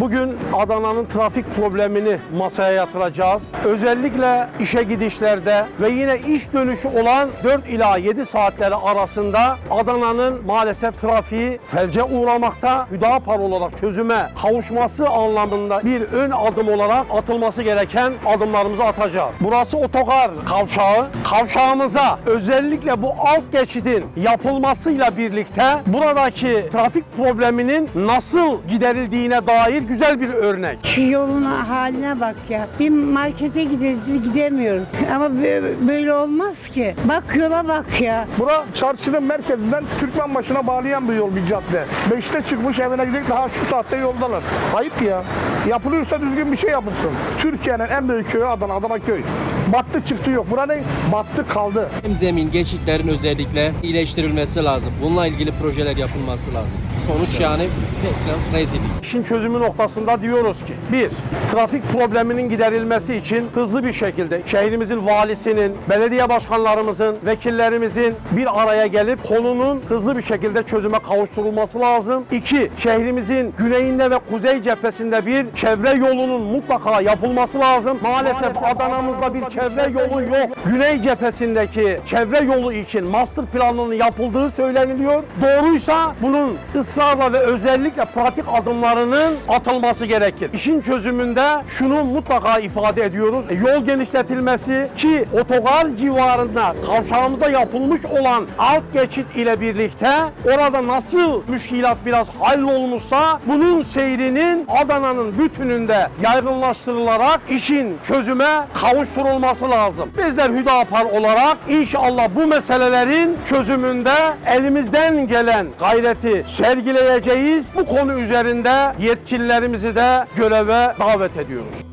Bugün Adana'nın trafik problemini masaya yatıracağız. Özellikle işe gidişlerde ve yine iş dönüşü olan 4 ila 7 saatleri arasında Adana'nın maalesef trafiği felce uğramakta. Hüdapar olarak çözüme kavuşması anlamında bir ön adım olarak atılması gereken adımlarımızı atacağız. Burası otogar kavşağı. Kavşağımıza özellikle bu alt geçidin yapılmasıyla birlikte buradaki trafik probleminin nasıl giderildiğine dair güzel bir örnek. Şu yolun haline bak ya. Bir markete gideceğiz gidemiyoruz. Ama bö- böyle olmaz ki. Bak yola bak ya. Bura çarşının merkezinden Türkmenbaşı'na bağlayan bir yol, bir cadde. Beşte çıkmış evine gidip daha şu saatte yoldalar. Ayıp ya. Yapılıyorsa düzgün bir şey yapılsın. Türkiye'nin en büyük köyü Adana, Adana köy. Battı çıktı yok. Bura ne? Battı kaldı. Hem zemin geçitlerin özellikle iyileştirilmesi lazım. Bununla ilgili projeler yapılması lazım. Sonuç yani bekle rezillik. İşin çözümü noktasında diyoruz ki bir, trafik probleminin giderilmesi için hızlı bir şekilde şehrimizin valisinin, belediye başkanlarımızın, vekillerimizin bir araya gelip konunun hızlı bir şekilde çözüme kavuşturulması lazım. İki, şehrimizin güneyinde ve kuzey cephesinde bir çevre yolunun mutlaka yapılması lazım. Maalesef Adana'mızda bir çevre yolu yok. Güney cephesindeki çevre yolu için master planının yapıldığı söyleniliyor. Doğruysa bunun ısrarla ve özellikle pratik adımlarının atılması gerekir. İşin çözümünde şunu mutlaka ifade ediyoruz. E, Yol genişletilmesi ki otogar civarında kavşağımızda yapılmış olan alt geçit ile birlikte orada nasıl müşkilat biraz hallolmuşsa bunun seyrinin Adana'nın bütününde yaygınlaştırılarak işin çözüme kavuşturulması lazım. Bizler Hüdapar olarak inşallah bu meselelerin çözümünde elimizden gelen gayreti sergileyeceğiz. Bu konu üzerinde yetkililerimizi de göreve davet ediyoruz.